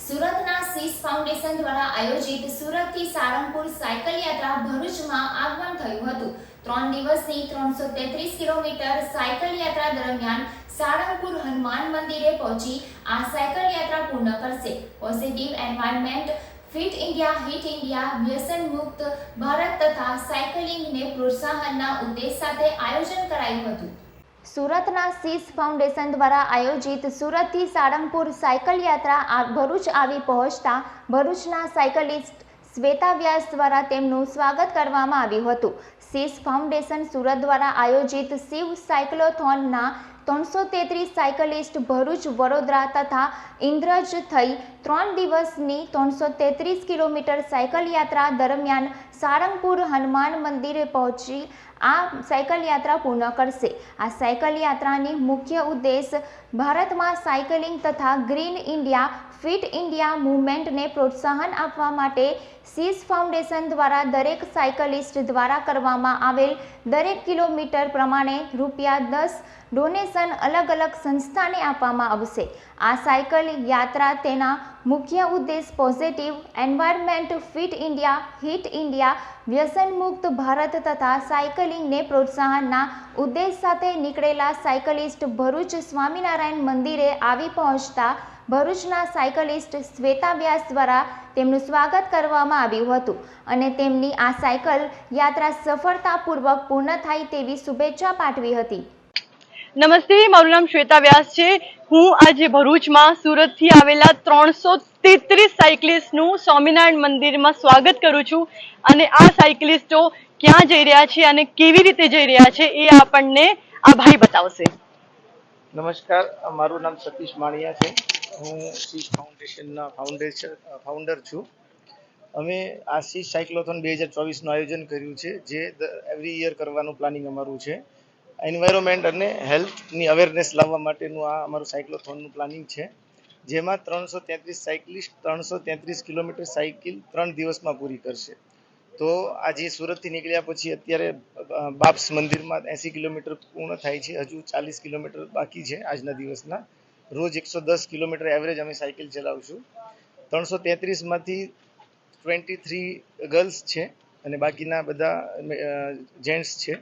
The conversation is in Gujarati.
સુરતના સીસ ફાઉન્ડેશન દ્વારા આયોજિત સુરતથી સારંગપુર સાયકલ યાત્રા ભરૂચમાં આગમન થયું હતું. ત્રણ દિવસની ત્રણસો તેત્રીસ કિલોમીટર સાયકલ યાત્રા દરમિયાન સારંગપુર હનુમાન મંદિરે પહોંચી આ સાયકલ યાત્રા પૂર્ણ કરશે. Positive environment, fit India, hit India, વ્યસન મુક્ત ભારત તથા સાયકલિંગને પ્રોત્સાહનના ઉદ્દેશ સાથે આયોજન કરાયું હતું. સુરતના સીસ ફાઉન્ડેશન દ્વારા આયોજિત સુરતથી સાળંગપુર સાયકલ યાત્રા ભરૂચ આવી પહોંચતા ભરૂચના સાયકલિસ્ટ શ્વેતા વ્યાસ દ્વારા તેમનું સ્વાગત કરવામાં આવ્યું હતું. સીસ ફાઉન્ડેશન સુરત દ્વારા આયોજિત શિવ સાયક્લોથોનના ત્રણસો તેત્રીસ સાયકલિસ્ટ ભરૂચ, વડોદરા તથા ઇન્દ્રજ થઈ ત્રણ દિવસની ત્રણસો તેત્રીસ કિલોમીટર સાયકલ યાત્રા દરમિયાન સાળંગપુર હનુમાન મંદિરે પહોંચી આ સાયકલ યાત્રા પૂર્ણ કરશે. આ સાયકલ યાત્રાની મુખ્ય ઉદ્દેશ ભારતમાં સાયકલિંગ તથા ગ્રીન ઇન્ડિયા, ફિટ ઇન્ડિયા મૂવમેન્ટને પ્રોત્સાહન આપવા માટે સીસ ફાઉન્ડેશન દ્વારા દરેક સાયકલિસ્ટ દ્વારા કરવામાં આવેલ દરેક કિલોમીટર પ્રમાણે રૂપિયા દસ ડોનેશન અલગ અલગ સંસ્થાને આપવામાં આવશે. આ સાયકલ યાત્રા તેના મુખ્ય ઉદ્દેશ positive environment fit India hit India વ્યસનમુક્ત Bharat તથા સાયકલિંગને પ્રોત્સાહનના ઉદ્દેશ સાથે નીકળેલા સાયકલિસ્ટ ભરૂચ સ્વામિનારાયણ મંદિરે આવી પહોંચતા ભરૂચના સાયકલિસ્ટ શ્વેતા વ્યાસ દ્વારા તેમનું સ્વાગત કરવામાં આવ્યું હતું અને તેમની આ સાયકલ યાત્રા સફળતાપૂર્વક પૂર્ણ થાય તેવી શુભેચ્છા પાઠવી હતી. નમસ્તે, મારું નામ શ્વેતા વ્યાસ છે. હું આજે ભરૂચમાં સુરતથી આવેલા ત્રણસો તેત્રીસ સાયકલિસ્ટનું સ્વામિનારાયણ મંદિરમાં સ્વાગત કરું છું. અને આ સાયકલિસ્ટો ક્યાં જઈ રહ્યા છે અને કેવી રીતે જઈ રહ્યા છે એ આપણને આ ભાઈ બતાવશે. નમસ્કાર, મારું નામ સતીશ માણિયા છે. હું શીશ ફાઉન્ડેશનના ફાઉન્ડેશન ફાઉન્ડર છું. અમે આ શીશ સાયક્લોથોન બે હજાર ચોવીસનું આયોજન કર્યું છે, જે એવરી યર કરવાનું પ્લાનિંગ અમારું છે. એન્વાયરમેન્ટ અને હેલ્થની અવેરનેસ લાવવા માટેનું આ અમારું સાયક્લોથોનનું પ્લાનિંગ છે. જેમાં ત્રણસો તેત્રીસ સાયકલિસ્ટ ત્રણસો તેત્રીસ કિલોમીટર સાયકલ ત્રણ દિવસમાં પૂરી કરશે. તો આજે સુરતથી નીકળ્યા પછી અત્યારે બાપ્સ મંદિરમાં એંસી કિલોમીટર પૂર્ણ થાય છે. હજુ ચાલીસ કિલોમીટર બાકી છે આજના દિવસના. રોજ એકસો દસ કિલોમીટર એવરેજ અમે સાયકલ ચલાવશું. ત્રણસો તેત્રીસમાંથી ટ્વેન્ટી થ્રી ગર્લ્સ છે અને બાકીના બધા જેન્ટ્સ છે.